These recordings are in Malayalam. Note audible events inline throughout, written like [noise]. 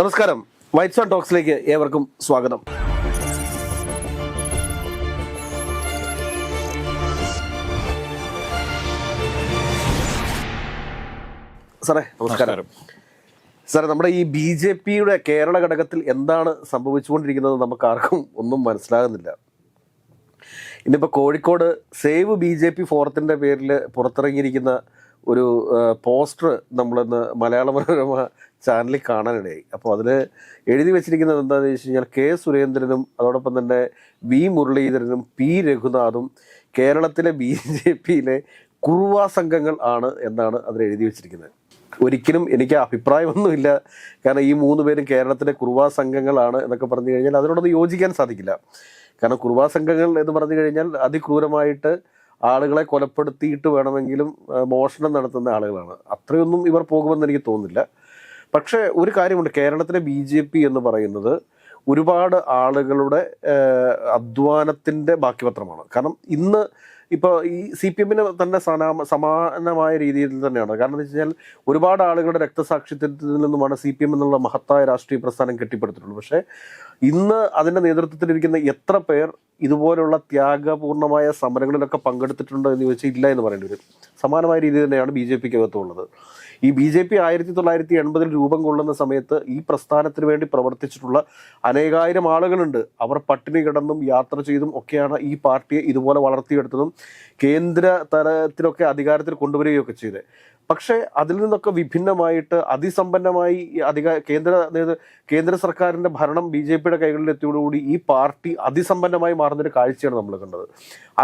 നമസ്കാരം. വൈറ്റ് സോൺ ടോക്സിലേക്ക് ഏവർക്കും സ്വാഗതം. സാറേ നമസ്കാരം. സാറേ നമ്മുടെ ഈ ബി ജെ പിയുടെ കേരള ഘടകത്തിൽ എന്താണ് സംഭവിച്ചുകൊണ്ടിരിക്കുന്നത് നമുക്ക് ആർക്കും ഒന്നും മനസ്സിലാകുന്നില്ല. ഇന്നിപ്പോൾ Kozhikode save B J P ഫോറത്തിന്റെ പേരിൽ പുറത്തിറങ്ങിയിരിക്കുന്ന ഒരു പോസ്റ്റർ നമ്മളിന്ന് മലയാള മനോരമ ചാനലിൽ കാണാനിടയായി. അപ്പോൾ അതിൽ എഴുതി വെച്ചിരിക്കുന്നത് എന്താണെന്ന് വെച്ച് കഴിഞ്ഞാൽ കെ സുരേന്ദ്രനും അതോടൊപ്പം തന്നെ വി മുരളീധരനും പി രഘുനാഥും കേരളത്തിലെ ബി ജെ പിയിലെ കുറുവാ സംഘങ്ങൾ ആണ് എന്നാണ് അതിൽ എഴുതി വെച്ചിരിക്കുന്നത്. ഒരിക്കലും എനിക്ക് അഭിപ്രായമൊന്നുമില്ല. കാരണം ഈ മൂന്ന് പേരും കേരളത്തിലെ കുറുവാ സംഘങ്ങളാണ് എന്നൊക്കെ പറഞ്ഞു കഴിഞ്ഞാൽ അതിനോടൊന്ന് യോജിക്കാൻ സാധിക്കില്ല. കാരണം കുറുവാ സംഘങ്ങൾ എന്ന് പറഞ്ഞു കഴിഞ്ഞാൽ അതിക്രൂരമായിട്ട് ആളുകളെ കൊലപ്പെടുത്തിയിട്ട് വേണമെങ്കിലും മോഷണം നടത്തുന്ന ആളുകളാണ്. അത്രയൊന്നും ഇവർ പോകുമെന്ന് എനിക്ക് തോന്നുന്നില്ല. പക്ഷേ ഒരു കാര്യമുണ്ട്. കേരളത്തിലെ ബി ജെ പി എന്ന് പറയുന്നത് ഒരുപാട് ആളുകളുടെ അധ്വാനത്തിന്റെ ബാക്കിപത്രമാണ്. കാരണം ഇന്ന് ഇപ്പോൾ ഈ സി പി എമ്മിന് തന്നെ സമാ സമാനമായ രീതിയിൽ തന്നെയാണ്. കാരണം എന്താ വെച്ച് കഴിഞ്ഞാൽ ഒരുപാട് ആളുകളുടെ രക്തസാക്ഷിത്വത്തിൽ നിന്നുമാണ് സി പി എം എന്നുള്ള മഹത്തായ രാഷ്ട്രീയ പ്രസ്ഥാനം കെട്ടിപ്പടുത്തിട്ടുള്ളത്. പക്ഷേ ഇന്ന് അതിന്റെ നേതൃത്വത്തിലിരിക്കുന്ന എത്ര പേർ ഇതുപോലുള്ള ത്യാഗപൂർണമായ സമരങ്ങളിലൊക്കെ പങ്കെടുത്തിട്ടുണ്ടോ എന്ന് ചോദിച്ചാൽ ഇല്ല എന്ന് പറയേണ്ടി വരും. സമാനമായ രീതിയിൽ തന്നെയാണ് ബി ജെ പിക്ക് അകത്തുള്ളത് ഈ ബി ജെ പി ആയിരത്തി തൊള്ളായിരത്തി എൺപതിൽ രൂപം കൊള്ളുന്ന സമയത്ത് ഈ പ്രസ്ഥാനത്തിന് വേണ്ടി പ്രവർത്തിച്ചിട്ടുള്ള അനേകായിരം ആളുകളുണ്ട്. അവർ പട്ടിണി കിടന്നും യാത്ര ചെയ്തും ഒക്കെയാണ് ഈ പാർട്ടിയെ ഇതുപോലെ വളർത്തിയെടുത്തതും കേന്ദ്ര തലത്തിലൊക്കെ അധികാരത്തിൽ കൊണ്ടുവരികയൊക്കെ ചെയ്തത്. പക്ഷേ അതിൽ നിന്നൊക്കെ വിഭിന്നമായിട്ട് അതിസമ്പന്നമായി അധിക കേന്ദ്ര കേന്ദ്ര സർക്കാരിന്റെ ഭരണം ബി ജെ പിയുടെ കൈകളിലെത്തിയോടുകൂടി ഈ പാർട്ടി അതിസമ്പന്നമായി മാറുന്നൊരു കാഴ്ചയാണ് നമ്മൾ കണ്ടത്.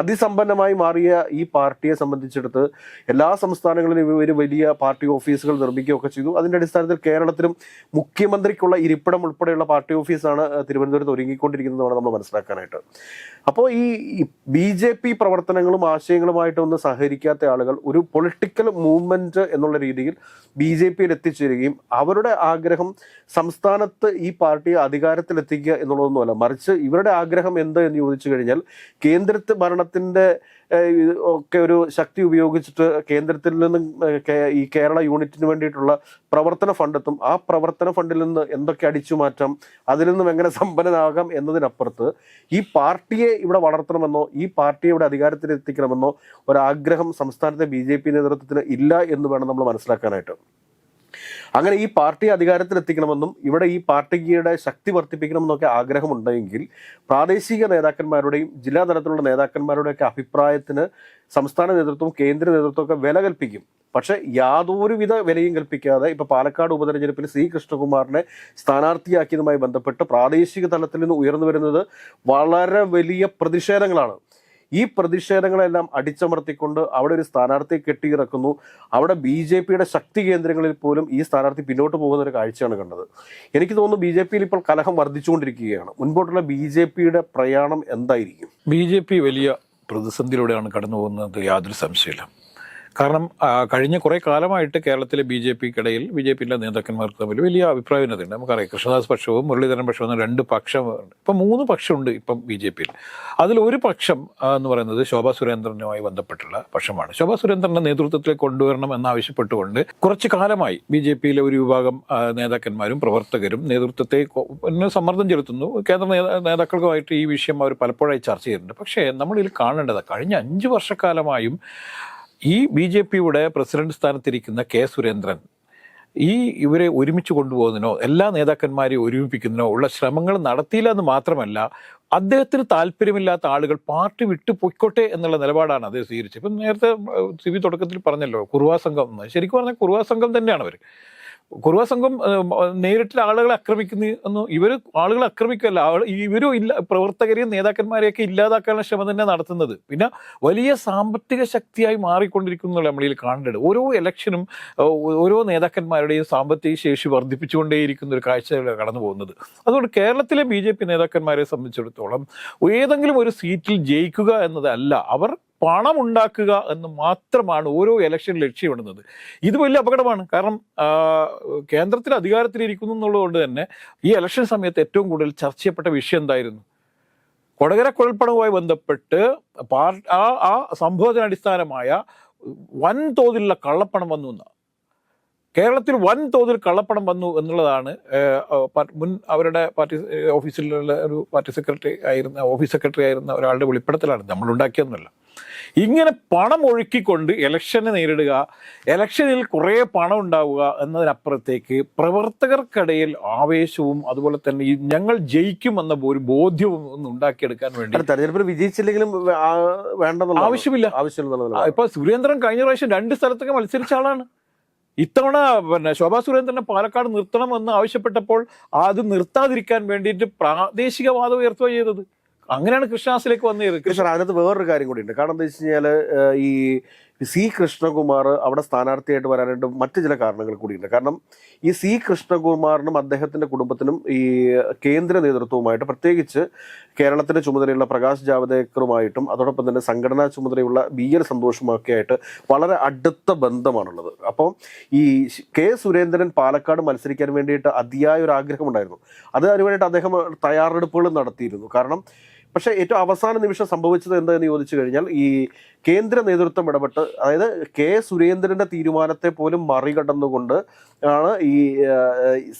അതിസമ്പന്നമായി മാറിയ ഈ പാർട്ടിയെ സംബന്ധിച്ചിടത്ത് എല്ലാ സംസ്ഥാനങ്ങളിലും ഇവർ വലിയ പാർട്ടി ഓഫീസുകൾ നിർമ്മിക്കുകയൊക്കെ ചെയ്തു. അതിന്റെ അടിസ്ഥാനത്തിൽ കേരളത്തിലും മുഖ്യമന്ത്രിക്കുള്ള ഇരിപ്പിടം ഉൾപ്പെടെയുള്ള പാർട്ടി ഓഫീസാണ് തിരുവനന്തപുരത്ത് ഒരുങ്ങിക്കൊണ്ടിരിക്കുന്നതാണ് നമ്മൾ മനസ്സിലാക്കാനായിട്ട്. അപ്പോൾ ഈ ബി പ്രവർത്തനങ്ങളും ആശയങ്ങളുമായിട്ടൊന്നും സഹകരിക്കാത്ത ആളുകൾ ഒരു പൊളിറ്റിക്കൽ മൂവ്മെന്റ് എന്നുള്ള രീതിയിൽ ബി ജെ പിയിൽ എത്തിച്ചേരുകയും അവരുടെ ആഗ്രഹം സംസ്ഥാനത്ത് ഈ പാർട്ടിയെ അധികാരത്തിലെത്തിക്കുക എന്നുള്ളതൊന്നുമല്ല. മറിച്ച് ഇവരുടെ ആഗ്രഹം എന്ത് എന്ന് ചോദിച്ചു കഴിഞ്ഞാൽ കേന്ദ്രത്തെ ഇത് ഒക്കെ ഒരു ശക്തി ഉപയോഗിച്ചിട്ട് കേന്ദ്രത്തിൽ നിന്നും ഈ കേരള യൂണിറ്റിന് വേണ്ടിയിട്ടുള്ള പ്രവർത്തന ഫണ്ടെത്തും ആ പ്രവർത്തന ഫണ്ടിൽ നിന്ന് എന്തൊക്കെ അടിച്ചു മാറ്റാം അതിൽ നിന്നും എങ്ങനെ സമ്പന്നനാകാം എന്നതിനപ്പുറത്ത് ഈ പാർട്ടിയെ ഇവിടെ വളർത്തണമെന്നോ ഈ പാർട്ടിയെ ഇവിടെ അധികാരത്തിൽ എത്തിക്കണമെന്നോ ഒരാഗ്രഹം സംസ്ഥാനത്തെ ബി ജെ പി നേതൃത്വത്തിന് ഇല്ല എന്ന് വേണം നമ്മൾ മനസ്സിലാക്കാനായിട്ട്. അങ്ങനെ ഈ പാർട്ടി അധികാരത്തിലെത്തിക്കണമെന്നും ഇവിടെ ഈ പാർട്ടിയുടെ ശക്തി വർദ്ധിപ്പിക്കണമെന്നൊക്കെ ആഗ്രഹമുണ്ടെങ്കിൽ പ്രാദേശിക നേതാക്കന്മാരുടെയും ജില്ലാ തലത്തിലുള്ള നേതാക്കന്മാരുടെയൊക്കെ അഭിപ്രായത്തിന് സംസ്ഥാന നേതൃത്വവും കേന്ദ്ര നേതൃത്വമൊക്കെ വില കൽപ്പിക്കും. പക്ഷേ യാതൊരുവിധ വിലയും കൽപ്പിക്കാതെ ഇപ്പോൾ പാലക്കാട് ഉപതെരഞ്ഞെടുപ്പിൽ സി കൃഷ്ണകുമാറിനെ സ്ഥാനാർത്ഥിയാക്കിയതുമായി ബന്ധപ്പെട്ട് പ്രാദേശിക തലത്തിൽ നിന്ന് ഉയർന്നു വരുന്നത് വളരെ വലിയ പ്രതിഷേധങ്ങളാണ്. ഈ പ്രതിഷേധങ്ങളെല്ലാം അടിച്ചമർത്തിക്കൊണ്ട് അവിടെ ഒരു സ്ഥാനാർത്ഥിയെ കെട്ടിയിറക്കുന്നു. അവിടെ ബി ജെ പിയുടെ ശക്തി കേന്ദ്രങ്ങളിൽ പോലും ഈ സ്ഥാനാർത്ഥി പിന്നോട്ട് പോകുന്ന ഒരു കാഴ്ചയാണ് കണ്ടത്. എനിക്ക് തോന്നുന്നു ബി ജെ പിയിൽ ഇപ്പോൾ കലഹം വർദ്ധിച്ചുകൊണ്ടിരിക്കുകയാണ്. മുൻപോട്ടുള്ള ബി ജെ പിയുടെ പ്രയാണം എന്തായിരിക്കും? ബി ജെ പി വലിയ പ്രതിസന്ധിയിലൂടെയാണ് കടന്നു പോകുന്നത് യാതൊരു സംശയമില്ല കാരണം കഴിഞ്ഞ കുറേ കാലമായിട്ട് കേരളത്തിലെ ബി ജെ പിക്കിടയിൽ ബി ജെ പിയിലെ നേതാക്കന്മാർക്ക് തമ്മിൽ വലിയ അഭിപ്രായ ഭിന്നതയുണ്ട് നമുക്കറിയാം കൃഷ്ണദാസ് പക്ഷവും മുരളീധരൻ പക്ഷവും രണ്ട് പക്ഷം ഇപ്പം മൂന്ന് പക്ഷമുണ്ട് ഇപ്പം ബി ജെ പിയിൽ. അതിൽ ഒരു പക്ഷം എന്ന് പറയുന്നത് ശോഭാ സുരേന്ദ്രനുമായി ബന്ധപ്പെട്ടുള്ള പക്ഷമാണ്. ശോഭാ സുരേന്ദ്രന്റെ നേതൃത്വത്തിൽ കൊണ്ടുവരണം എന്നാവശ്യപ്പെട്ടുകൊണ്ട് കുറച്ച് കാലമായി ബി ജെ പിയിലെ ഒരു വിഭാഗം നേതാക്കന്മാരും പ്രവർത്തകരും നേതൃത്വത്തെ സമ്മർദ്ദം ചെലുത്തുന്നു. കേന്ദ്ര നേതാ- നേതാക്കൾക്കുമായിട്ട് ഈ വിഷയം അവർ പലപ്പോഴായി ചർച്ച ചെയ്തിട്ടുണ്ട്. പക്ഷേ നമ്മളിൽ കാണേണ്ടത് കഴിഞ്ഞ അഞ്ച് വർഷക്കാലമായും ഈ ബി ജെ പിയുടെ പ്രസിഡന്റ് സ്ഥാനത്തിരിക്കുന്ന കെ സുരേന്ദ്രൻ ഈ ഇവരെ ഒരുമിച്ച് കൊണ്ടുപോകുന്നതിനോ എല്ലാ നേതാക്കന്മാരെയും ഒരുമിപ്പിക്കുന്നതിനോ ഉള്ള ശ്രമങ്ങൾ നടത്തിയില്ല എന്ന് മാത്രമല്ല അദ്ദേഹത്തിന് താല്പര്യമില്ലാത്ത ആളുകൾ പാർട്ടി വിട്ടു പൊയ്ക്കോട്ടെ എന്നുള്ള നിലപാടാണ് അദ്ദേഹം സ്വീകരിച്ചത്. ഇപ്പം നേരത്തെ സി വി തുടക്കത്തിൽ പറഞ്ഞല്ലോ കുറുവാ സംഘം ശരിക്കും പറഞ്ഞാൽ കുറുവാ സംഘം തന്നെയാണ് അവർ കുറുവ സംഘം നേരിട്ട് ആളുകളെ ആക്രമിക്കുന്നു എന്ന് ഇവർ ആളുകളെ ആക്രമിക്കല്ല ആൾ ഇവരും ഇല്ല പ്രവർത്തകരെയും നേതാക്കന്മാരെയൊക്കെ ഇല്ലാതാക്കാനുള്ള ശ്രമം തന്നെ നടത്തുന്നത്. പിന്നെ വലിയ സാമ്പത്തിക ശക്തിയായി മാറിക്കൊണ്ടിരിക്കുന്നു നമ്മളിൽ കാണേണ്ടത്. ഓരോ ഇലക്ഷനും ഓരോ നേതാക്കന്മാരുടെയും സാമ്പത്തിക ശേഷി വർദ്ധിപ്പിച്ചുകൊണ്ടേയിരിക്കുന്ന ഒരു കാഴ്ചയിലാണ് കടന്നു പോകുന്നത്. അതുകൊണ്ട് കേരളത്തിലെ ബി നേതാക്കന്മാരെ സംബന്ധിച്ചിടത്തോളം ഏതെങ്കിലും ഒരു സീറ്റിൽ ജയിക്കുക എന്നതല്ല അവർ പണം ഉണ്ടാക്കുക എന്ന് മാത്രമാണ് ഓരോ ഇലക്ഷൻ ലക്ഷ്യമിടുന്നത്. ഇത് വലിയ അപകടമാണ്. കാരണം കേന്ദ്രത്തിൽ അധികാരത്തിലിരിക്കുന്നു എന്നുള്ളതുകൊണ്ട് തന്നെ ഈ ഇലക്ഷൻ സമയത്ത് ഏറ്റവും കൂടുതൽ ചർച്ച ചെയ്യപ്പെട്ട വിഷയം എന്തായിരുന്നു? കൊടകര കുഴൽപ്പണവുമായി ബന്ധപ്പെട്ട് പാർട്ടി ആ ആ സംഭവത്തിനടിസ്ഥാനമായ വൻതോതിലുള്ള കള്ളപ്പണം വന്നു എന്നാണ് കേരളത്തിൽ വൻ തോതിൽ കള്ളപ്പണം വന്നു എന്നുള്ളതാണ് മുൻ അവരുടെ പാർട്ടി ഓഫീസിലുള്ള ഒരു പാർട്ടി സെക്രട്ടറി ആയിരുന്ന ഓഫീസ് സെക്രട്ടറി ആയിരുന്ന ഒരാളുടെ വെളിപ്പെടുത്തലാണ്. നമ്മൾ ഉണ്ടാക്കിയതൊന്നുമല്ല. ഇങ്ങനെ പണം ഒഴുക്കിക്കൊണ്ട് ഇലക്ഷനെ നേരിടുക ഇലക്ഷനിൽ കുറേ പണം ഉണ്ടാവുക എന്നതിനപ്പുറത്തേക്ക് പ്രവർത്തകർക്കിടയിൽ ആവേശവും അതുപോലെ തന്നെ ഈ ഞങ്ങൾ ജയിക്കുമെന്ന ഒരു ബോധ്യവും ഒന്ന് ഉണ്ടാക്കിയെടുക്കാൻ വേണ്ടി തെരഞ്ഞെടുപ്പിൽ വിജയിച്ചില്ലെങ്കിലും വേണ്ടെന്നുള്ള ആവശ്യമില്ല. ആവശ്യമില്ല ഇപ്പൊ സുരേന്ദ്രൻ കഴിഞ്ഞ പ്രാവശ്യം രണ്ട് സ്ഥലത്തൊക്കെ മത്സരിച്ച ആളാണ്. ഇത്തവണ പിന്നെ ശോഭാ സുരേന്ദ്രനെ പാലക്കാട് നിർത്തണമെന്ന് ആവശ്യപ്പെട്ടപ്പോൾ അത് നിർത്താതിരിക്കാൻ വേണ്ടിയിട്ട് പ്രാദേശികവാദം ഉയർത്തുക ചെയ്തത്. അങ്ങനെയാണ് കൃഷ്ണദാസിലേക്ക് വന്നത് കൃഷ്ണൻ അതിനകത്ത് വേറൊരു കാര്യം കൂടി ഉണ്ട് കാരണം എന്താ വെച്ച് കഴിഞ്ഞാൽ ഈ സി കൃഷ്ണകുമാർ അവിടെ സ്ഥാനാർത്ഥിയായിട്ട് വരാനായിട്ട് മറ്റു ചില കാരണങ്ങൾ കൂടിയുണ്ട്. കാരണം ഈ സി കൃഷ്ണകുമാറിനും അദ്ദേഹത്തിന്റെ കുടുംബത്തിനും ഈ കേന്ദ്ര നേതൃത്വവുമായിട്ട് പ്രത്യേകിച്ച് കേരളത്തിന്റെ ചുമതലയുള്ള പ്രകാശ് ജാവദേക്കറുമായിട്ടും അതോടൊപ്പം തന്നെ സംഘടനാ ചുമതലയുള്ള ബി എൽ സന്തോഷുമൊക്കെ ആയിട്ട് വളരെ അടുത്ത ബന്ധമാണുള്ളത്. അപ്പം ഈ കെ സുരേന്ദ്രൻ പാലക്കാട് മത്സരിക്കാൻ വേണ്ടിയിട്ട് അതിയായ ഒരു ആഗ്രഹമുണ്ടായിരുന്നു. അത് അതിനുവേണ്ടിയിട്ട് അദ്ദേഹം തയ്യാറെടുപ്പുകൾ നടത്തിയിരുന്നു. കാരണം പക്ഷേ ഏറ്റവും അവസാന നിമിഷം സംഭവിച്ചത് എന്താണെന്ന് ചോദിച്ചു കഴിഞ്ഞാൽ ഈ കേന്ദ്ര നേതൃത്വം ഇടപെട്ട് അതായത് കെ സുരേന്ദ്രന്റെ തീരുമാനത്തെ പോലും മറികടന്നുകൊണ്ട് ആണ് ഈ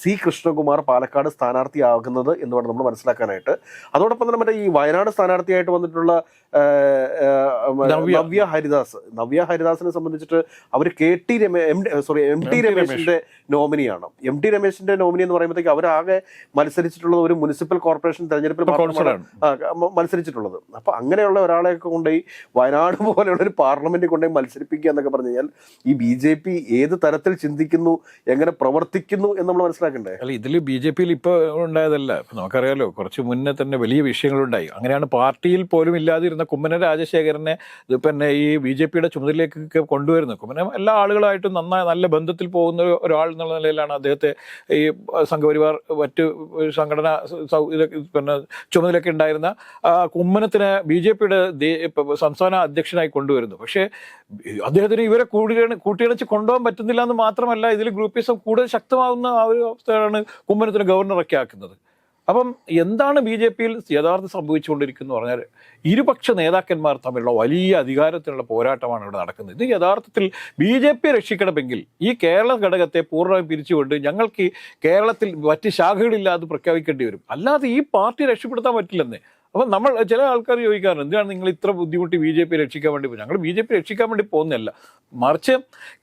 സി കൃഷ്ണകുമാർ പാലക്കാട് സ്ഥാനാർത്ഥിയാകുന്നത് എന്ന് വേണം നമ്മൾ മനസ്സിലാക്കാനായിട്ട്. അതോടൊപ്പം തന്നെ മറ്റേ ഈ വയനാട് സ്ഥാനാർത്ഥിയായിട്ട് വന്നിട്ടുള്ള നവ്യ. ഹരിദാസ്. നവ്യ ഹരിദാസിനെ സംബന്ധിച്ചിട്ട് അവർ കെ ടി രമേ sorry M T M T രമേശിന്റെ നോമിനിയാണ്. എം ടി രമേശിന്റെ നോമിനി എന്ന് പറയുമ്പോഴത്തേക്ക് അവരാകെ മത്സരിച്ചിട്ടുള്ളത് ഒരു മുനിസിപ്പൽ കോർപ്പറേഷൻ തെരഞ്ഞെടുപ്പിൽ മത്സരിച്ചിട്ടുള്ളത്. അപ്പോൾ അങ്ങനെയുള്ള ഒരാളെയൊക്കെ കൊണ്ടുപോയി വയനാട് [laughs] പോലെയുള്ള ഒരു പാർലമെന്റിൽ കൊണ്ടുപോയി മത്സരിപ്പിക്കുക എന്നൊക്കെ പറഞ്ഞു കഴിഞ്ഞാൽ ഈ ബി ജെ പി ഏത് തരത്തിൽ ചിന്തിക്കുന്നു എങ്ങനെ പ്രവർത്തിക്കുന്നു എന്ന് നമ്മൾ മനസ്സിലാക്കണ്ടേ? അല്ല ഇതിൽ ബി ജെ പിയിൽ ഇപ്പോൾ ഉണ്ടായതല്ല. നമുക്കറിയാലോ കുറച്ച് മുന്നേ തന്നെ വലിയ വിഷയങ്ങളുണ്ടായി അങ്ങനെയാണ് പാർട്ടിയിൽ പോലും ഇല്ലാതിരുന്ന കുമ്മന രാജശേഖരനെ പിന്നെ ഈ ബി ജെ പിയുടെ ചുമതലയിലേക്ക് കൊണ്ടുവരുന്നത്. കുമ്മനം എല്ലാ ആളുകളായിട്ടും നന്നായി നല്ല ബന്ധത്തിൽ പോകുന്ന ഒരാൾ എന്നുള്ള നിലയിലാണ് അദ്ദേഹത്തെ ഈ സംഘപരിവാർ മറ്റ് സംഘടന പിന്നെ ചുമതലയൊക്കെ ഉണ്ടായിരുന്ന കുമ്മനത്തിനെ ബി ജെ പിയുടെ സംസ്ഥാന അധ്യക്ഷനായി കൊണ്ടുവരുന്നു. പക്ഷേ അദ്ദേഹത്തിന് ഇവരെ കൂടിയാണ് കൂട്ടിയിണച്ച് കൊണ്ടുപോകാൻ പറ്റുന്നില്ല എന്ന് മാത്രമല്ല ഇതിൽ ഗ്രൂപ്പിസം കൂടുതൽ ശക്തമാകുന്ന ആ ഒരു അവസ്ഥയാണ് കുമ്മനത്തിന് ഗവർണറൊക്കെ ആക്കുന്നത്. അപ്പം എന്താണ് ബി ജെ പിയിൽ യഥാർത്ഥം സംഭവിച്ചുകൊണ്ടിരിക്കുന്നത് പറഞ്ഞാൽ ഇരുപക്ഷ നേതാക്കന്മാർ തമ്മിലുള്ള വലിയ അധികാരത്തിനുള്ള പോരാട്ടമാണ് ഇവിടെ നടക്കുന്നത്. ഇത് യഥാർത്ഥത്തിൽ ബി ജെ പി രക്ഷിക്കണമെങ്കിൽ ഈ കേരള ഘടകത്തെ പൂർണമായും പിരിച്ചുകൊണ്ട് ഞങ്ങൾക്ക് കേരളത്തിൽ മറ്റ് ശാഖകളില്ലാതെ പ്രഖ്യാപിക്കേണ്ടി വരും. അല്ലാതെ ഈ പാർട്ടി രക്ഷപ്പെടുത്താൻ പറ്റില്ലെന്ന്. അപ്പം നമ്മൾ ചില ആൾക്കാർ ചോദിക്കാറുണ്ട് എന്തിനാണ് നിങ്ങൾ ഇത്ര ബുദ്ധിമുട്ടി ബി ജെ പി രക്ഷിക്കാൻ വേണ്ടി പോകുന്നത് ഞങ്ങൾ ബി ജെ പി രക്ഷിക്കാൻ വേണ്ടി പോകുന്നില്ല മറിച്ച്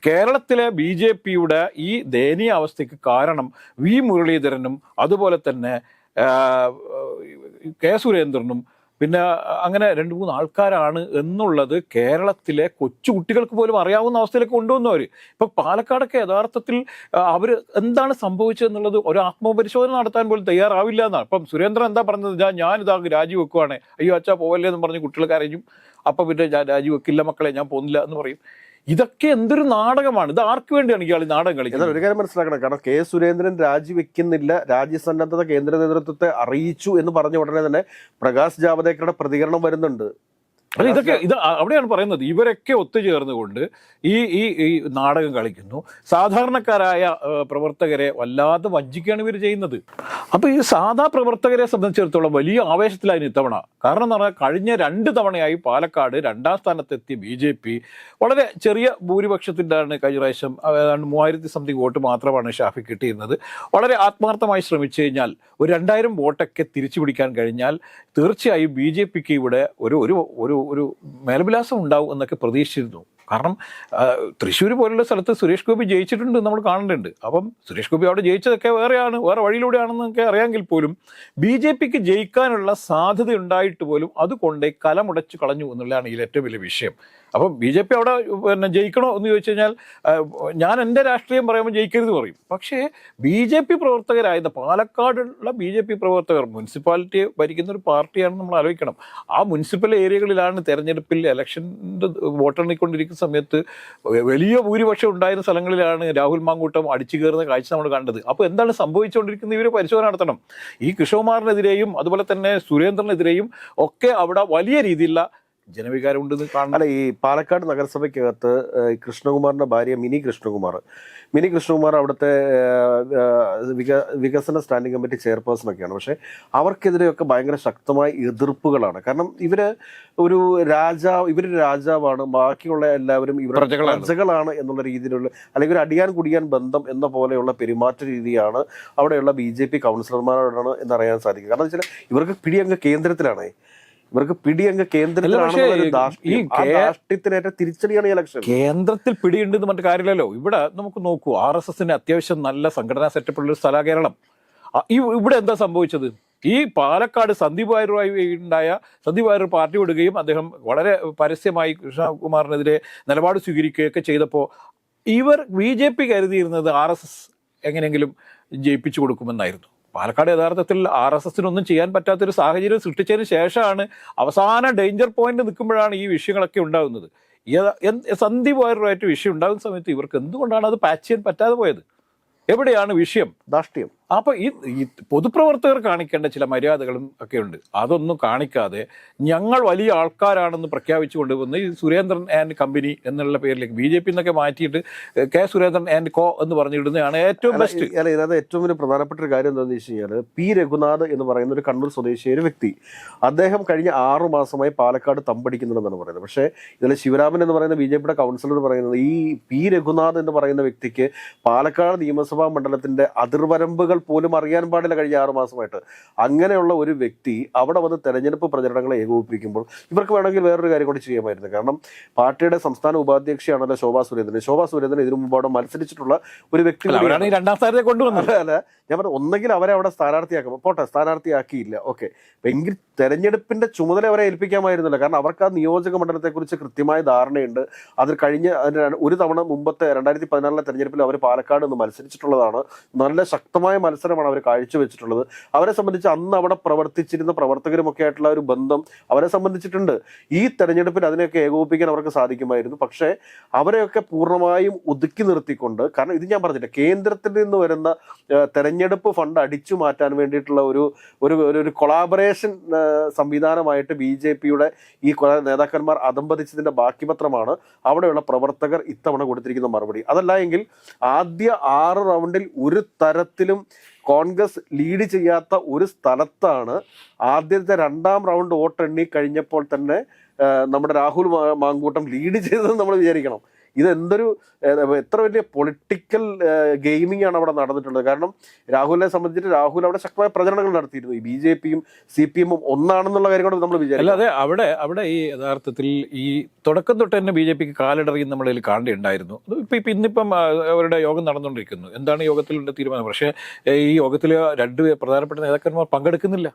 കേരളത്തിലെ ബി ജെ പിയുടെ ഈ ദയനീയ അവസ്ഥയ്ക്ക് കാരണം വി മുരളീധരനും അതുപോലെ തന്നെ കെ സുരേന്ദ്രനും പിന്നെ അങ്ങനെ രണ്ട് മൂന്ന് ആൾക്കാരാണ് എന്നുള്ളത് കേരളത്തിലെ കൊച്ചുകുട്ടികൾക്ക് പോലും അറിയാവുന്ന അവസ്ഥയിലേക്ക് കൊണ്ടുവന്നവർ ഇപ്പൊ പാലക്കാടൊക്കെ യഥാർത്ഥത്തിൽ അവർ എന്താണ് സംഭവിച്ചത് സംഭവിച്ചതെന്നുള്ളത് ഒരു ആത്മപരിശോധന നടത്താൻ പോലും തയ്യാറാവില്ല എന്നാണ്. ഇപ്പം സുരേന്ദ്രൻ എന്താ പറഞ്ഞത്? ഞാൻ ഞാനിതാ രാജിവെക്കുവാണ്. അയ്യോ അച്ഛാ പോവല്ലേ എന്ന് പറഞ്ഞ് കുട്ടികൾ അറിയും അപ്പം പിന്നെ ഞാൻ രാജിവെക്കില്ല മക്കളെ ഞാൻ പോകുന്നില്ല എന്ന് പറയും. ഇതൊക്കെ എന്തൊരു നാടകമാണ്. ഇത് ആർക്ക് വേണ്ടിയാണ് ഇയാൾ നാടകം കളിക്കുന്നത്? ഒരു കാര്യം മനസ്സിലാക്കണം. കാരണം കെ സുരേന്ദ്രൻ രാജിവെക്കുന്നില്ല രാജ്യസന്നദ്ധത കേന്ദ്ര നേതൃത്വത്തെ അറിയിച്ചു എന്ന് പറഞ്ഞ ഉടനെ തന്നെ പ്രകാശ് ജാവദേക്കറുടെ പ്രതികരണം വരുന്നുണ്ട്. അല്ല ഇതൊക്കെ ഇത് അവിടെയാണ് പറയുന്നത്. ഇവരൊക്കെ ഒത്തുചേർന്നുകൊണ്ട് ഈ ഈ ഈ നാടകം കളിക്കുന്നു. സാധാരണക്കാരായ പ്രവർത്തകരെ വല്ലാതെ വഞ്ചിക്കുകയാണ് ഇവർ ചെയ്യുന്നത്. അപ്പോൾ ഈ സാധാ പ്രവർത്തകരെ സംബന്ധിച്ചിടത്തോളം വലിയ ആവേശത്തിലായിരുന്നു ഇത്തവണ. കാരണം എന്ന് പറഞ്ഞാൽ കഴിഞ്ഞ രണ്ട് തവണയായി പാലക്കാട് രണ്ടാം സ്ഥാനത്തെത്തിയ ബി ജെ പി വളരെ ചെറിയ ഭൂരിപക്ഷത്തിന്റെയാണ് കഴിഞ്ഞ പ്രാവശ്യം ഏതാണ്ട് മൂവായിരത്തി സംതിങ് വോട്ട് മാത്രമാണ് ഷാഫി കിട്ടിയിരുന്നത്. വളരെ ആത്മാർത്ഥമായി ശ്രമിച്ചു കഴിഞ്ഞാൽ ഒരു രണ്ടായിരം വോട്ടൊക്കെ തിരിച്ചു പിടിക്കാൻ കഴിഞ്ഞാൽ തീർച്ചയായും ബി ജെ പിക്ക് ഇവിടെ ഒരു ഒരു ഒരു ഒരു മേൽവിലാസം ഉണ്ടാവും എന്നൊക്കെ പ്രതീക്ഷിച്ചിരുന്നു. കാരണം തൃശ്ശൂർ പോലുള്ള സ്ഥലത്ത് സുരേഷ് ഗോപി ജയിച്ചിട്ടുണ്ട് നമ്മൾ കാണുന്നുണ്ട് അപ്പം സുരേഷ് ഗോപി അവിടെ ജയിച്ചതൊക്കെ വേറെയാണ് വേറെ വഴിയിലൂടെയാണെന്നൊക്കെ അറിയാമെങ്കിൽ പോലും ബി ജെ പിക്ക് ജയിക്കാനുള്ള സാധ്യത ഉണ്ടായിട്ട് പോലും അത് കൊണ്ടേ കലമുടച്ച് കളഞ്ഞു എന്നുള്ളതാണ് ഇതിൽ ഏറ്റവും വലിയ വിഷയം. അപ്പം ബി ജെ പി അവിടെ പിന്നെ ജയിക്കണോ എന്ന് ചോദിച്ചു കഴിഞ്ഞാൽ ഞാൻ എന്റെ രാഷ്ട്രീയം പറയുമ്പോൾ ജയിക്കരുത് പറയും. പക്ഷേ ബി ജെ പി പ്രവർത്തകരായത് പാലക്കാടുള്ള ബി ജെ പി പ്രവർത്തകർ മുനിസിപ്പാലിറ്റി ഭരിക്കുന്ന ഒരു പാർട്ടിയാണെന്ന് നമ്മൾ ആലോചിക്കണം. ആ മുനിസിപ്പൽ ഏരിയകളിലാണ് തെരഞ്ഞെടുപ്പിൽ ഇലക്ഷന്റെ വോട്ടെണ്ണിക്കൊണ്ടിരിക്കുന്ന സമയത്ത് വലിയ ഭൂരിപക്ഷം ഉണ്ടായിരുന്ന സ്ഥലങ്ങളിലാണ് രാഹുൽ മാങ്കൂട്ടം അടിച്ചു കയറുന്ന കാഴ്ച നമ്മൾ കണ്ടത്. അപ്പോൾ എന്താണ് സംഭവിച്ചുകൊണ്ടിരിക്കുന്നത് ഇവർ പരിശോധന നടത്തണം? ഈ കൃഷ്ണകുമാറിനെതിരെയും അതുപോലെ തന്നെ സുരേന്ദ്രനെതിരെയും ഒക്കെ അവിടെ വലിയ രീതിയിലുള്ള ജനവികാരം ഉണ്ടെന്ന് കാണണം അല്ല ഈ പാലക്കാട് നഗരസഭയ്ക്കകത്ത് ഈ കൃഷ്ണകുമാറിന്റെ ഭാര്യ മിനി കൃഷ്ണകുമാർ. മിനി കൃഷ്ണകുമാർ അവിടുത്തെ വികസന സ്റ്റാൻഡിംഗ് കമ്മിറ്റി ചെയർപേഴ്സൺ ഒക്കെയാണ്. പക്ഷെ അവർക്കെതിരെയൊക്കെ ഭയങ്കര ശക്തമായ എതിർപ്പുകളാണ്. കാരണം ഇവർ ഒരു രാജാവ് ഇവർ രാജാവാണ്. ബാക്കിയുള്ള എല്ലാവരും ഇവർ പ്രജകളാണ്. എന്നുള്ള രീതിയിലുള്ള അല്ലെങ്കിൽ ഒരു അടിയാൻ കുടിയാൻ ബന്ധം എന്ന പോലെയുള്ള പെരുമാറ്റ രീതിയാണ് അവിടെയുള്ള ബി ജെ പി കൗൺസിലർമാരോടാണ് എന്നറിയാൻ സാധിക്കും. കാരണം വെച്ചാൽ ഇവർക്ക് പിടി അങ്ങ് കേന്ദ്രത്തിലാണ്. ഇവർക്ക് പിടി അങ്ങ് കേന്ദ്രത്തിലാണ് പക്ഷേ ഈ ഈ തിരിച്ചടിയാണ് ഇലക്ഷൻ കേന്ദ്രത്തിൽ പിടിയുണ്ടെന്ന് മറ്റു കാര്യമില്ലല്ലോ. ഇവിടെ നമുക്ക് നോക്കൂ ആർ എസ് എസിന് അത്യാവശ്യം നല്ല സംഘടനാ സെറ്റപ്പ് ഉള്ള ഒരു സ്ഥല കേരളം. ഇവിടെ എന്താ സംഭവിച്ചത്? ഈ പാലക്കാട് സന്ദീപ് വാര്യരുമായി ഉണ്ടായ സന്ദീപ് വാര്യർ പാർട്ടി വിടുകയും അദ്ദേഹം വളരെ പരസ്യമായി കൃഷ്ണകുമാറിനെതിരെ നിലപാട് സ്വീകരിക്കുകയൊക്കെ ചെയ്തപ്പോൾ ഇവർ ബി ജെ പി കരുതിയിരുന്നത് ആർ എസ് എസ് എങ്ങനെയെങ്കിലും ജയിപ്പിച്ചു കൊടുക്കുമെന്നായിരുന്നു. പാലക്കാട് യഥാർത്ഥത്തിൽ ആർ എസ് എസിനൊന്നും ചെയ്യാൻ പറ്റാത്തൊരു സാഹചര്യം സൃഷ്ടിച്ചതിന് ശേഷമാണ് അവസാന ഡേഞ്ചർ പോയിന്റ് നിൽക്കുമ്പോഴാണ് ഈ വിഷയങ്ങളൊക്കെ ഉണ്ടാകുന്നത്. സന്ധി പോയറുമായിട്ട് വിഷയം ഉണ്ടാകുന്ന സമയത്ത് ഇവർക്ക് എന്തുകൊണ്ടാണ് അത് പാച്ച് ചെയ്യാൻ പറ്റാതെ പോയത്? എവിടെയാണ് വിഷയം? ദാഷ്ട്യം അപ്പൊ ഈ പൊതുപ്രവർത്തകർ കാണിക്കേണ്ട ചില മര്യാദകളും ഒക്കെ ഉണ്ട് അതൊന്നും കാണിക്കാതെ ഞങ്ങൾ വലിയ ആൾക്കാരാണെന്ന് പ്രഖ്യാപിച്ചു കൊണ്ടുവന്ന് ഈ സുരേന്ദ്രൻ ആൻഡ് കമ്പനി എന്നുള്ള പേരിലേക്ക് ബി ജെ പി എന്നൊക്കെ മാറ്റിയിട്ട് കെ സുരേന്ദ്രൻ ആൻഡ് കോ എന്ന് പറഞ്ഞിടുന്നതാണ് ഏറ്റവും ബെസ്റ്റ് അല്ല ഇതിനകത്ത് ഏറ്റവും വലിയ പ്രധാനപ്പെട്ട ഒരു കാര്യം എന്താണെന്ന് വെച്ച് കഴിഞ്ഞാൽ പി രഘുനാഥ് എന്ന് പറയുന്ന ഒരു കണ്ണൂർ സ്വദേശിയായ ഒരു വ്യക്തി അദ്ദേഹം കഴിഞ്ഞ ആറു മാസമായി പാലക്കാട് തമ്പടിക്കുന്നുണ്ടെന്നാണ് പറയുന്നത്. പക്ഷേ ഇതിൽ ശിവരാമൻ എന്ന് പറയുന്ന ബി ജെ പിയുടെ കൗൺസിലർ പറയുന്നത് ഈ പി രഘുനാഥ് എന്ന് പറയുന്ന വ്യക്തിക്ക് പാലക്കാട് നിയമസഭാ മണ്ഡലത്തിന്റെ അതിർവരമ്പുകൾ പോലും അറിയാൻ പാടില്ല കഴിഞ്ഞ ആറു മാസമായിട്ട്. അങ്ങനെയുള്ള ഒരു വ്യക്തി അവിടെ വന്ന് തെരഞ്ഞെടുപ്പ് പ്രചരണങ്ങളെ ഏകോപിപ്പിക്കുമ്പോൾ ഇവർക്ക് വേണമെങ്കിൽ വേറൊരു കാര്യം കൂടി ചെയ്യാമായിരുന്നു. കാരണം പാർട്ടിയുടെ സംസ്ഥാന ഉപാധ്യക്ഷയാണല്ലോ ശോഭാ സുരേന്ദ്രൻ. ശോഭാ സുരേന്ദ്രൻ ഇതിനു മുമ്പ് അവിടെ മത്സരിച്ചിട്ടുള്ള ഒരു വ്യക്തി രണ്ടാം സ്ഥാനത്തെ കൊണ്ടുവന്നത്. അല്ല ഞാൻ പറഞ്ഞു ഒന്നെങ്കിൽ അവരെ അവിടെ സ്ഥാനാർത്ഥിയാക്കും. പോട്ടെ സ്ഥാനാർത്ഥിയാക്കിയില്ല. ഓക്കെ. എങ്കിൽ തെരഞ്ഞെടുപ്പിന്റെ ചുമതല അവരെ ഏൽപ്പിക്കാമായിരുന്നില്ല. കാരണം അവർക്ക് ആ നിയോജക മണ്ഡലത്തെ കുറിച്ച് കൃത്യമായ ധാരണയുണ്ട്. അത് കഴിഞ്ഞ ഒരു തവണ മുമ്പത്തെ രണ്ടായിരത്തി പതിനാറിലെ തെരഞ്ഞെടുപ്പിൽ അവർ പാലക്കാട് നിന്ന് മത്സരിച്ചിട്ടുള്ളതാണ്. നല്ല ശക്തമായ മത്സരമാണ് അവർ കാഴ്ചവെച്ചിട്ടുള്ളത്. അവരെ സംബന്ധിച്ച് അന്ന് അവിടെ പ്രവർത്തിച്ചിരുന്ന പ്രവർത്തകരുമൊക്കെ ആയിട്ടുള്ള ഒരു ബന്ധം അവരെ സംബന്ധിച്ചിട്ടുണ്ട്. ഈ തെരഞ്ഞെടുപ്പിൽ അതിനെയൊക്കെ ഏകോപിപ്പിക്കാൻ അവർക്ക് സാധിക്കുമായിരുന്നു. പക്ഷേ അവരെയൊക്കെ പൂർണമായും ഒതുക്കി നിർത്തിക്കൊണ്ട് കാരണം ഇത് ഞാൻ പറഞ്ഞില്ല കേന്ദ്രത്തിൽ നിന്ന് വരുന്ന തെരഞ്ഞെടുപ്പ് ഫണ്ട് അടിച്ചു മാറ്റാൻ വേണ്ടിയിട്ടുള്ള ഒരു ഒരു ഒരു- കൊളാബറേഷൻ സംവിധാനമായിട്ട് ബി ജെ പിയുടെ ഈ നേതാക്കന്മാർ അതമ്പതിച്ചതിന്റെ ബാക്കി പത്രമാണ് അവിടെയുള്ള പ്രവർത്തകർ ഇത്തവണ കൊടുത്തിരിക്കുന്ന മറുപടി. അതല്ല എങ്കിൽ ആദ്യ ആറ് റൗണ്ടിൽ ഒരു തരത്തിലും കോൺഗ്രസ് ലീഡ് ചെയ്യാത്ത ഒരു സ്ഥലത്താണ് ആദ്യത്തെ രണ്ടാം റൗണ്ട് വോട്ടെണ്ണി കഴിഞ്ഞപ്പോൾ തന്നെ നമ്മുടെ രാഹുൽ മാങ്കൂട്ടം ലീഡ് ചെയ്തതെന്ന് നമ്മൾ വിചാരിക്കണം. ഇത് എന്തൊരു എത്ര വലിയ പൊളിറ്റിക്കൽ ഗെയിമിംഗ് ആണ് അവിടെ നടന്നിട്ടുള്ളത്. കാരണം രാഹുലിനെ സംബന്ധിച്ചിട്ട് രാഹുൽ അവിടെ ശക്തമായ പ്രചരണങ്ങൾ നടത്തിയിരുന്നു. ഈ ബി ജെ പിയും സി പി എമ്മും ഒന്നാണെന്നുള്ള കാര്യം കൂടെ നമ്മൾ വിചാരിക്കും. അല്ലാതെ അവിടെ അവിടെ ഈ യഥാർത്ഥത്തിൽ ഈ തുടക്കം തൊട്ട് തന്നെ ബി ജെ പിക്ക് കാലിടറിയും നമ്മളിൽ കാണേണ്ടായിരുന്നു. അത് ഇപ്പം ഇപ്പം ഇന്നിപ്പം അവരുടെ യോഗം നടന്നുകൊണ്ടിരിക്കുന്നു. എന്താണ് യോഗത്തിലുള്ള തീരുമാനം? പക്ഷേ ഈ യോഗത്തിൽ രണ്ട് പ്രധാനപ്പെട്ട നേതാക്കന്മാർ പങ്കെടുക്കുന്നില്ല.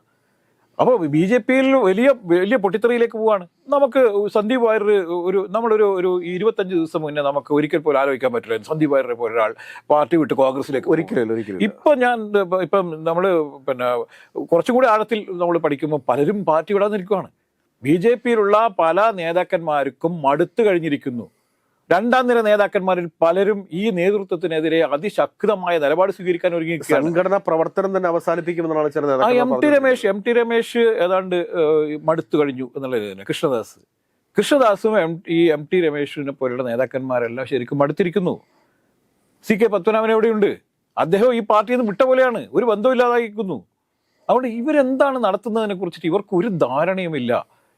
അപ്പോൾ ബി ജെ പിയിൽ വലിയ വലിയ പൊട്ടിത്തെറിയിലേക്ക് പോവാണ്. നമുക്ക് സന്ദീപ് വാര്യർ ഒരു നമ്മളൊരു ഒരു ഇരുപത്തഞ്ച് ദിവസം മുന്നേ നമുക്ക് ഒരിക്കൽ പോലും ആലോചിക്കാൻ പറ്റില്ല സന്ദീപ് വാര്യരെ പോലെ ഒരാൾ പാർട്ടി വിട്ട് കോൺഗ്രസിലേക്ക്. ഒരിക്കലും ഒരിക്കലും ഇപ്പൊ ഞാൻ ഇപ്പൊ- ഇപ്പം നമ്മൾ പിന്നെ കുറച്ചും കൂടി ആഴത്തിൽ നമ്മൾ പഠിക്കുമ്പോൾ പലരും പാർട്ടി വിടാൻ നിൽക്കുകയാണ് ബി ജെ പിയിലുള്ള പല നേതാക്കന്മാർക്കും മടുത്തു കഴിഞ്ഞിരിക്കുന്നു. രണ്ടാം നിര നേതാക്കന്മാരിൽ പലരും ഈ നേതൃത്വത്തിനെതിരെ അതിശക്തമായ നിലപാട് സ്വീകരിക്കാൻ ഒരുങ്ങി സംഘടനാ പ്രവർത്തനം തന്നെ അവസാനിപ്പിക്കുമെന്നാണ് ചില നേതാക്കൾ M T Ramesh M T Ramesh ഏതാണ്ട് മടുത്തു കഴിഞ്ഞു എന്നുള്ളത് തന്നെ. കൃഷ്ണദാസ്. കൃഷ്ണദാസും എം ഈ എം ടി രമേശിനെ പോലുള്ള നേതാക്കന്മാരെല്ലാം ശരിക്കും മടുത്തിരിക്കുന്നു. സി കെ പത്മനാഭൻ എവിടെയുണ്ട്? അദ്ദേഹം ഈ പാർട്ടിയിൽ നിന്ന് വിട്ട പോലെയാണ്. ഒരു ബന്ധമില്ലാതായിരിക്കുന്നു അതുകൊണ്ട് ഇവരെന്താണ് നടത്തുന്നതിനെ കുറിച്ചിട്ട് ഇവർക്ക് ഒരു ധാരണയുമില്ല.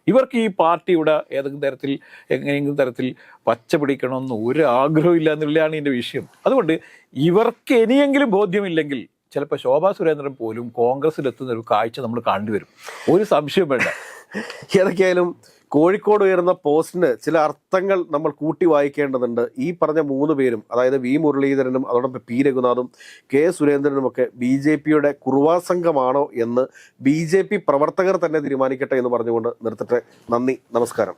ഇവർക്ക് ഈ പാർട്ടിയുടെ ഏതെങ്കിലും തരത്തിൽ എങ്ങനെയെങ്കിലും തരത്തിൽ പച്ച പിടിക്കണമെന്ന് ഒരു ആഗ്രഹമില്ല എന്നുള്ളതാണ് ഇതിന്റെ വിഷയം. അതുകൊണ്ട് ഇവർക്ക് ഇനിയെങ്കിലും ബോധ്യമില്ലെങ്കിൽ ചിലപ്പോൾ ശോഭാ സുരേന്ദ്രൻ പോലും കോൺഗ്രസ്സിലെത്തുന്ന ഒരു കാഴ്ച നമ്മൾ കണ്ടുവരും. ഒരു സംശയം വേണ്ട. [laughs] ഏതൊക്കെയായാലും കോഴിക്കോട് ഉയർന്ന പോസ്റ്റിന് ചില അർത്ഥങ്ങൾ നമ്മൾ കൂട്ടി വായിക്കേണ്ടതുണ്ട്. ഈ പറഞ്ഞ മൂന്ന് പേരും അതായത് വി മുരളീധരനും അതോടൊപ്പം പി രഘുനാഥും കെ സുരേന്ദ്രനും ഒക്കെ ബി ജെ പിയുടെ കുറുവാ സംഘമാണോ എന്ന് ബി ജെ പി പ്രവർത്തകർ തന്നെ തീരുമാനിക്കട്ടെ എന്ന് പറഞ്ഞുകൊണ്ട് നിർത്തട്ടെ നന്ദി നമസ്കാരം.